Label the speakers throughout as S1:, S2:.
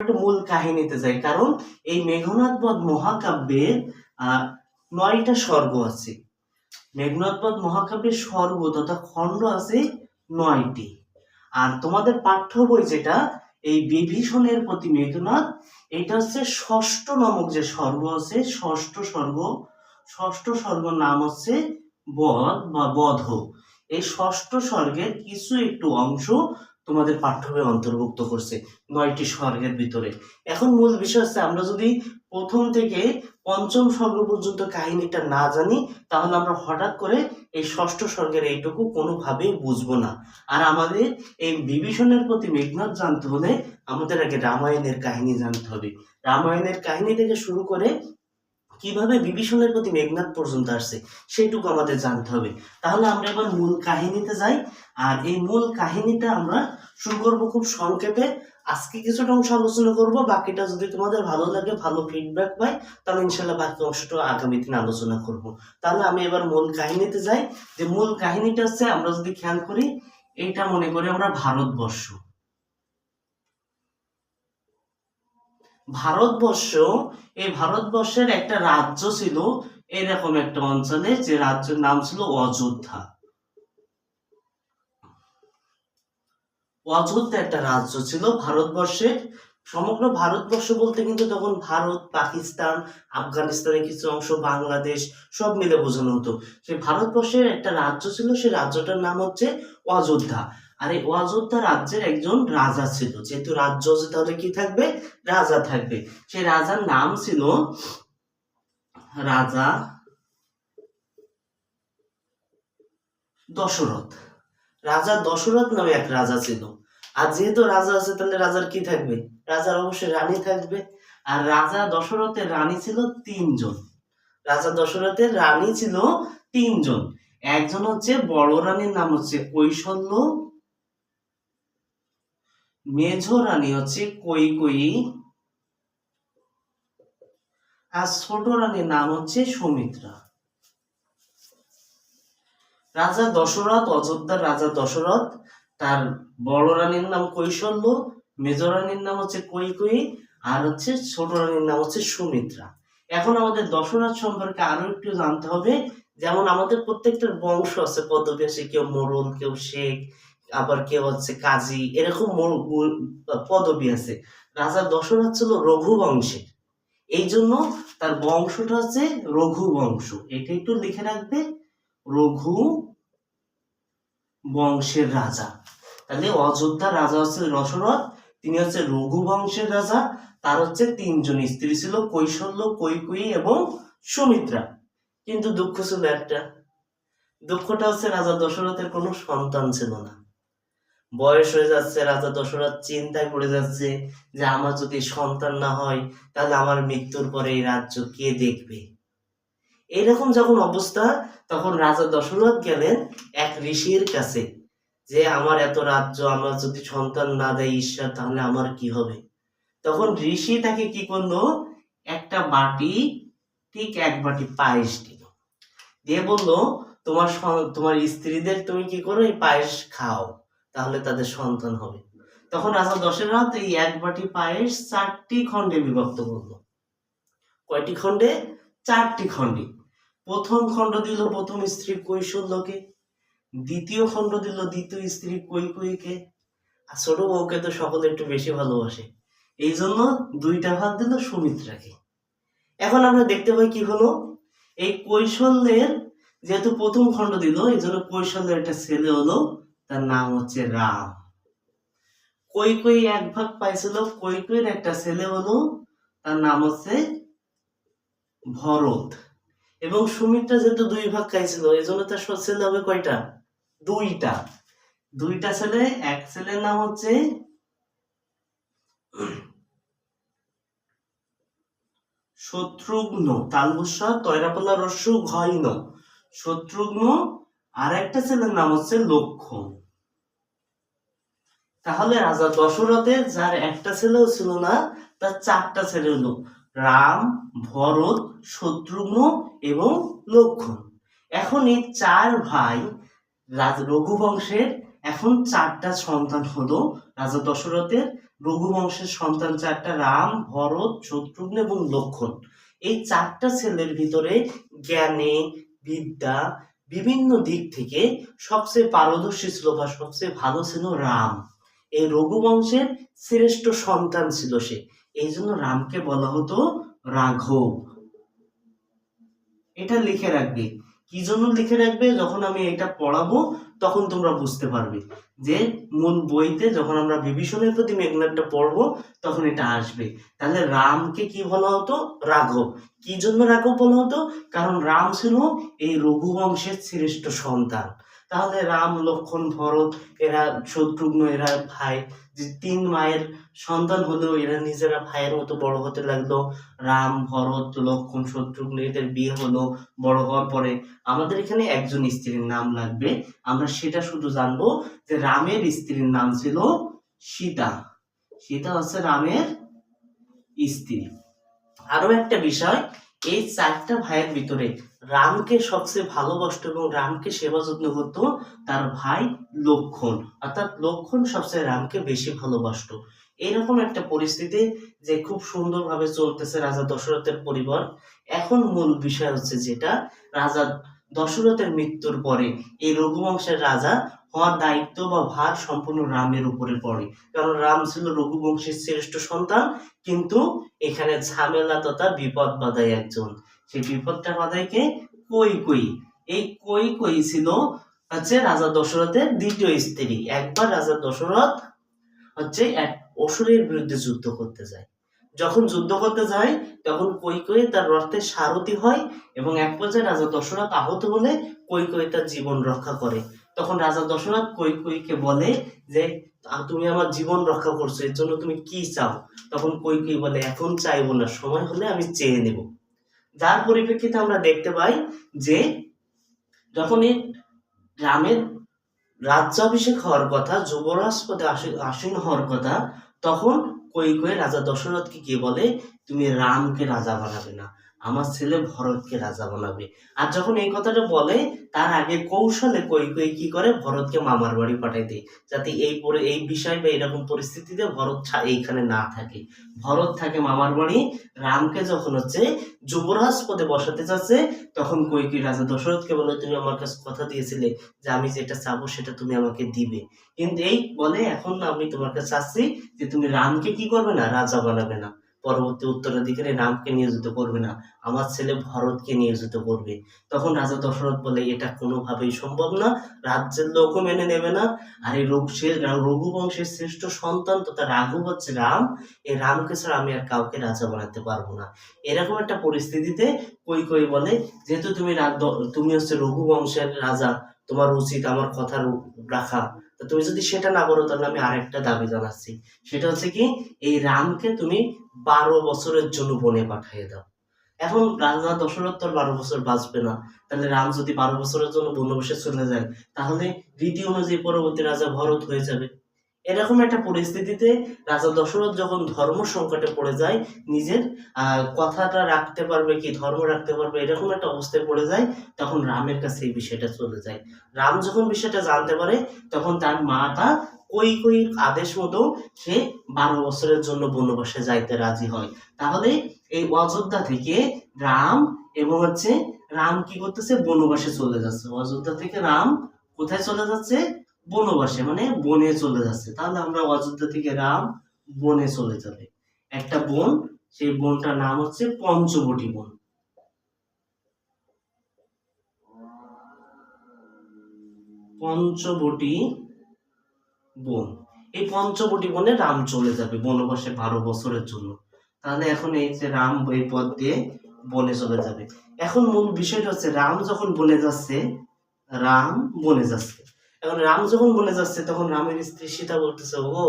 S1: একটু মূল কাহিনীতে যাই, কারণ এই মেঘনাথ বধ মহাকাব্যের নয়টা স্বর্গ আছে। মেঘনাথ বধ মহাকাব্যের স্বর্গ তথা খণ্ড আছে নয়টি। আর তোমাদের পাঠ্য বই যেটা, এই বিভীষণের প্রতি মেঘনাথ এটা হচ্ছে ষষ্ঠ নামক যে স্বর্গ আছে, ষষ্ঠ স্বর্গ ষষ্ঠ স্বর্গ নাম হচ্ছে বধ বা বধ। এই ষষ্ঠ স্বর্গের কিছু একটু অংশ তোমাদের পাঠ্য বই অন্তর্ভুক্ত করছে নয়টি স্বর্গের ভিতরে। এখন মূল বিষয় হচ্ছে, আমরা যদি প্রথম থেকে পঞ্চম স্বর্গ পর্যন্ত কাহিনীটা না জানি, তাহলে আমরা হঠাৎ করে এই ষষ্ঠ স্বর্গের এইটুকু কোনোভাবেই বুঝব না। আর আমাদের এই বিভীষণের প্রতি মেঘনাথ জানতে হলে আমাদের আগে রামায়ণের কাহিনী জানতে হবে। রামায়ণের কাহিনী থেকে শুরু করে কীভাবে বিভীষণের প্রতি মেঘনাথ পর্যন্ত আসছে সেটুকু আমাদের জানতে হবে। তাহলে আমরা এবার মূল কাহিনীতে যাই। আর এই মূল কাহিনীটা আমরা শুরু করব খুব সংক্ষেপে। আজকে কিছুটা অংশ আলোচনা করব, বাকিটা যদি তোমাদের ভালো লাগে, ভালো ফিডব্যাক পাই, তাহলে ইনশাল্লাহ বাকি অংশটা আগামী দিন আলোচনা করব। তাহলে আমি এবার মূল কাহিনীতে যাই। যে মূল কাহিনীটা হচ্ছে, আমরা যদি খেয়াল করি, এইটা মনে করি আমরা ভারতবর্ষ। ভারতবর্ষ এই ভারতবর্ষের একটা রাজ্য ছিল এরকম একটা অঞ্চলে যে রাজ্যের নাম ছিল অযোধ্যা। অযোধ্যা একটা রাজ্য ছিল ভারতবর্ষের সমগ্র ভারতবর্ষ বলতে কিন্তু তখন ভারত, পাকিস্তান, আফগানিস্তানের কিছু অংশ, বাংলাদেশ সব মিলে বোঝানো হতো। সেই ভারতবর্ষের একটা রাজ্য ছিল, সেই রাজ্যটার নাম হচ্ছে অযোধ্যা। আর এই অযোধ্যা রাজ্যের একজন রাজা ছিল। যেহেতু রাজ্য তাহলে কি থাকবে? রাজা থাকবে। সেই রাজার নাম ছিল রাজা দশরথ। রাজা দশরথ নামে এক রাজা ছিল। আর যেহেতু রাজা আছে তাহলে রাজার কি থাকবে? রাজার অবশ্যই রানী থাকবে। আর রাজা দশরথের রানী ছিল তিনজন। রাজা দশরথের রানী ছিল তিনজন। একজন হচ্ছে বড় রানীর নাম হচ্ছে কৈশল্য মেঝ হচ্ছে কৈকয়ী আর ছোট রানীর নাম হচ্ছে সুমিত্রা। রাজা দশরথ, অযোধ্যার রাজা দশরথ, তার বড় রানীর নাম কৈশল্য মেজ রানীর নাম হচ্ছে কৈকয়ী আর হচ্ছে ছোট রানীর নাম হচ্ছে সুমিত্রা। এখন আমাদের দশরথ সম্পর্কে আরও একটু জানতে হবে, যেমন আমাদের প্রত্যেকটার বংশ আছে পদবী আছে কেউ মোড়ল কেউ শেখ আবার কেউ হচ্ছে কাজী, এরকম পদবী আছে। রাজা দশরথ ছিল রঘু বংশের এই জন্য তার বংশটা হচ্ছে রঘু বংশ এটা একটু লিখে রাখবে, রঘু বংশের রাজা। তাহলে অযোধ্যার রাজা হচ্ছে দশরথ, তিনি হচ্ছে রঘু বংশের রাজা, তার হচ্ছে তিনজন স্ত্রী ছিল কৈশল্য, কৈকুই এবং সুমিত্রা। কিন্তু দুঃখ ছিল একটা, দুঃখটা হচ্ছে রাজা দশরথের কোনো সন্তান ছিল না। বয়স হয়ে যাচ্ছে, রাজা দশরথ চিন্তায় পড়ে যাচ্ছে যে আমার যদি সন্তান না হয়, তাহলে আমার মৃত্যুর পরে এই রাজ্য কে দেখবে? এইরকম যখন অবস্থা, তখন রাজা দশরথ গেলেন এক ঋষির কাছে যে, আমার এত রাজ্য, আমার যদি সন্তান না দেয় ঈশ্বর, তাহলে আমার কি হবে? তখন ঋষি তাকে কি করল? একটা বাটি, ঠিক এক বাটি পায়েস দিল। দিয়ে বলল, তোমার তোমার স্ত্রীদের তুমি কি করো? এই পায়েস খাও। তাহলে তাদের সন্তান হবে। তখন রাজা দশরথ এই এক বাটি পায়েস চারটি খণ্ডে বিভক্ত করল। কয়টি খণ্ডে? চারটি খণ্ডে। প্রথম খণ্ড দিল প্রথম স্ত্রী কৈশল্যকে, দ্বিতীয় খণ্ড দিল দ্বিতীয় স্ত্রী কৈকয়ীকে আর ছোট বউকে তো সকলে একটু বেশি ভালোবাসে। এই জন্য দুইটা ভাগ দিল সুমিত্রাকে। এখন আমরা দেখতে পাই কি হলো? এই কৈশল্যের যেহেতু প্রথম খণ্ড দিল, এই জন্য কৈশল্যের একটা ছেলে হলো তার নাম হচ্ছে রাম। কই কই এক ভাগ পাইছিল কৈকয়ীর একটা ছেলে হলো, তার নাম হচ্ছে ভরত। এবং সুমিত্রা যেহেতু দুই ভাগ খাইছিল, এই জন্য তার ছেলে হবে কয়টা? দুইটা। দুইটা ছেলে, এক ছেলের নাম হচ্ছে শত্রুঘ্ন তালবস্য তৈরাপলা রস্যু, ঘইন। শত্রুঘ্ন আর একটা ছেলের নাম হচ্ছে লক্ষণ। তাহলে রাজা দশরথের যার একটা ছেলেও ছিল না, তার চারটা ছেলে। হলো রাম, ভরত, শত্রুঘ্ন এবং লক্ষণ। এখন এই চার ভাই রঘুবংশের এখন চারটা সন্তান হলো। রাজা দশরথের রঘুবংশের সন্তান চারটা রাম, ভরত, শত্রুঘ্ন এবং লক্ষণ। এই চারটা ছেলের ভিতরে জ্ঞানে, বিদ্যা বিভিন্ন দিক থেকে সবচেয়ে পারদর্শী ছিল বা সবচেয়ে ভালো ছিল রাম। এই রঘুবংশের শ্রেষ্ঠ সন্তান ছিল সে। এই জন্য রামকে বলা হতো রাঘব। এটা লিখে রাখবে। কি জন্য লিখে রাখবে? যখন আমি এটা পড়াবো, তখন তোমরা বুঝতে পারবে যে মূল বইতে যখন আমরা বিভীষণের প্রতি মেঘনাথটা পড়ব, তখন এটা আসবে। তাহলে রামকে কি বলা হতো? রাঘব। কি জন্য রাঘব বলা হতো কারণ রাম ছিল এই রঘুবংশের শ্রেষ্ঠ সন্তান। তাহলে রাম, লক্ষণ, ভরত, এরা শত্রুঘ্ন, এরা ভাই। যে তিন মায়ের সন্তান হলেও এরা নিজেরা ভাইয়ের মতো বড় হতে লাগল। রাম, ভরত, লক্ষণ, শত্রুঘ্ন এদের বিয়ে হলো বড় হওয়ার পরে। আমাদের এখানে একজন স্ত্রীর নাম লাগবে। আমরা সেটা শুধু জানব যে রামের স্ত্রীর নাম ছিল সীতা। সীতা হচ্ছে রামের স্ত্রী। আরও একটা বিষয়, এই চারটা ভাইয়ের ভিতরে রামকে সবচেয়ে ভালোবাসতো এবং রামকে সেবা যত্ন করতো তার ভাই লক্ষণ। অর্থাৎ লক্ষণ সবচেয়ে রামকে বেশি ভালোবাসতো। এরকম একটা পরিস্থিতি যে খুব সুন্দরভাবে চলতেছে রাজা দশরথের পরিবার। এখন মূল বিষয় হচ্ছে যেটা, রাজা দশরথের মৃত্যুর পরে এই রঘুবংশের রাজা হওয়ার দায়িত্ব বা ভার সম্পূর্ণ রামের উপরে পড়ে। কারণ রাম ছিল রঘুবংশের শ্রেষ্ঠ সন্তান, কিন্তু এখানে ঝামেলা তথা বিপদ বাধায় একজন। সেই বিপদটা বাধায় কে? কই কই। এই কই কই ছিল হচ্ছে রাজা দশরথের দ্বিতীয় স্ত্রী। একবার রাজা দশরথ হচ্ছে এক অসুরের বিরুদ্ধে যুদ্ধ করতে যায়। যখন যুদ্ধ করতে যায়, তখন কই কই তার রথের সারথি হয় এবং এক পর্যায়ে রাজা দশরথ আহত হলে কই কই তার জীবন রক্ষা করে। তখন রাজা দশরথ কই কইকে বলে যে তুমি আমার জীবন রক্ষা করছ, এর জন্য তুমি কি চাও? তখন কই কই বলে, এখন চাইব না, সময় হলে আমি চেয়ে নেব। যার পরিপ্রেক্ষিতে আমরা দেখতে পাই যে যখন এই রামের রাজ্যাভিষেক হওয়ার কথা যুবরাজ পদে আসী- আসীন হওয়ার কথা, তখন কই কই রাজা দশরথকে গিয়ে বলে তুমি রামকে রাজা বানাবে না, আমার ছেলে ভরতকে রাজা বানাবে। আর যখন এই কথাটা বলে, তার আগে কৌশলে কই কই কি করে ভরতকে মামার বাড়ি পাঠাই দেয়, যাতে এই পরে, এই বিষয় বা এরকম পরিস্থিতিতে ভরত এইখানে না থাকে। ভরত থাকে মামার বাড়ি, রামকে যখন হচ্ছে যুবরাজ পদে বসাতে চাচ্ছে, তখন কৈকি রাজা দশরথকে বলে, তুমি আমার কাছে কথা দিয়েছিলে যে আমি যেটা চাবো সেটা তুমি আমাকে দিবে। কিন্তু এই বলে, এখন আমি তোমার কাছে চাচ্ছি যে তুমি রামকে কি করবে না, রাজা বানাবে না। পরবর্তী উত্তরাধিকারী রামকে নিয়োজিত করবে না, আমার ছেলে ভরতকে নিয়োজিত করবে। তখন রাজা দশরথ বলে, এটা কোনোভাবেই সম্ভব না, রাজ্যের লোকও মেনে নেবে না। আর এই সে রঘুবংশের শ্রেষ্ঠ সন্তান তথা রাঘু হচ্ছে রাম। এই রামকে ছাড়া আমি আর কাউকে রাজা বানাতে পারব না। এরকম একটা পরিস্থিতিতে কই কই বলে, যেহেতু তুমি তুমি হচ্ছে রঘুবংশের রাজা, তোমার উচিত আমার কথা রাখা। তো তুমি যদি সেটা না করো, তাহলে আমি আরেকটা দাবি জানাচ্ছি। সেটা হচ্ছে কি, এই রামকে তুমি বারো বছরের জন্য বনে পাঠিয়ে দাও। এখন রাজা দশরথ বারো বছর বাঁচবে না। তাহলে রাম যদি বারো বছরের জন্য বনবাসে চলে যায়, তাহলে রীতি অনুযায়ী পরবর্তী রাজা ভরত হয়ে যাবে। এরকম একটা পরিস্থিতিতে রাজা দশরথ যখন ধর্ম সংকটে পড়ে যায়, নিজের কথাটা রাখতে পারবে কি, ধর্ম রাখতে পারবে, এরকম একটা অবস্থায় পড়ে যায়, তখন রামের কাছে এই বিষয়টা চলে যায়। রাম যখন বিষয়টা জানতে পারে, তখন তার মাটা কই কই আদেশ মতো সে বারো বছরের জন্য বনবাসে যাইতে রাজি হয়। তাহলে এই অযোধ্যা থেকে রাম এবং হচ্ছে, রাম কি করতেছে, বনবাসে চলে যাচ্ছে। অযোধ্যা থেকে রাম কোথায় চলে যাচ্ছে? বনবাসে মানে বনে চলে যাচ্ছে। তাহলে আমরা অযোধ্যা থেকে রাম বনে চলে যাবে। একটা বন, সেই বনটার নাম হচ্ছে পঞ্চবটি বন। পঞ্চবটি বন। এই পঞ্চবটি বনে রাম চলে যাবে বনবাসে বারো বছরের জন্য। তাহলে এখন এই যে রাম এই পথ দিয়ে বনে চলে যাবে। এখন মূল বিষয়টা হচ্ছে, রাম যখন বনে যাচ্ছে, রাম বনে যাচ্ছে। এখন রাম যখন বনে যাচ্ছে, তখন রামের স্ত্রী সীতা বলতেছে ও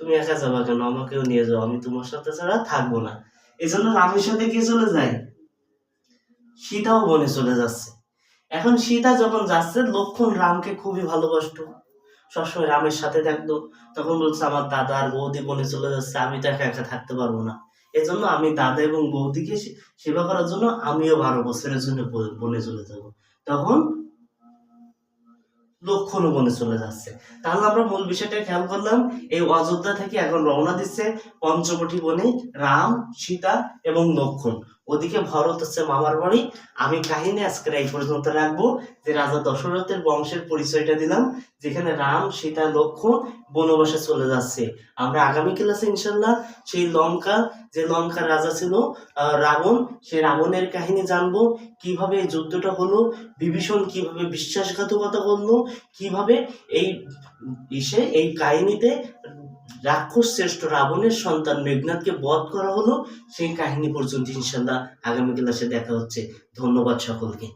S1: তুমি একা যাবা কেন? আমাকেও নিয়ে যাও, আমি তোমার সাথে ছাড়া থাকব না। এই জন্য রামের সাথে কে চলে যায়? সীতাও বনে চলে যাচ্ছে। এখন সীতা যখন যাচ্ছে, লক্ষণ রামকে খুবই ভালোবাসতো। সবসময় রামের সাথে থাকতো। তখন বলছে, আমার দাদা আর বৌদি বনে চলে যাচ্ছে, আমি তো একা একা থাকতে পারব না। এজন্য আমি দাদা এবং বৌদিকে সেবা করার জন্য আমিও বারো বছরের জন্য বনে চলে যাব। তখন লক্ষণ বনে চলে যাচ্ছে। তাহলে আমরা মূল বিষয়টা খেয়াল করলাম, এই অযোধ্যা থেকে এখন রওনা দিচ্ছে পঞ্চবটি বনে রাম, সীতা এবং লক্ষণ। ওদিকে ভরত হচ্ছে মামার বাড়ি। আমি কাহিনী আজকের এই পর্যন্ত রাখব যে রাজা দশরথের বংশের পরিচয়টা দিলাম, যেখানে রাম, সীতা লক্ষণ বনবাসে চলে যাচ্ছে। আমরা আগামী ক্লাসে ইনশাল্লাহ সেই লঙ্কা, যে লঙ্কার রাজা ছিল রাবণ সেই রাবণের কাহিনী জানব। কীভাবে এই যুদ্ধটা হলো, বিভীষণ কীভাবে বিশ্বাসঘাতকতা করল, কীভাবে এই এই কাহিনীতে রাক্ষস শ্রেষ্ঠ রাবণের সন্তান মেঘনাথকে বধ করা হলো সেই কাহিনী পর্যন্ত ইনশাল্লাহ আগামী ক্লাসে দেখা হচ্ছে। ধন্যবাদ সকলকে।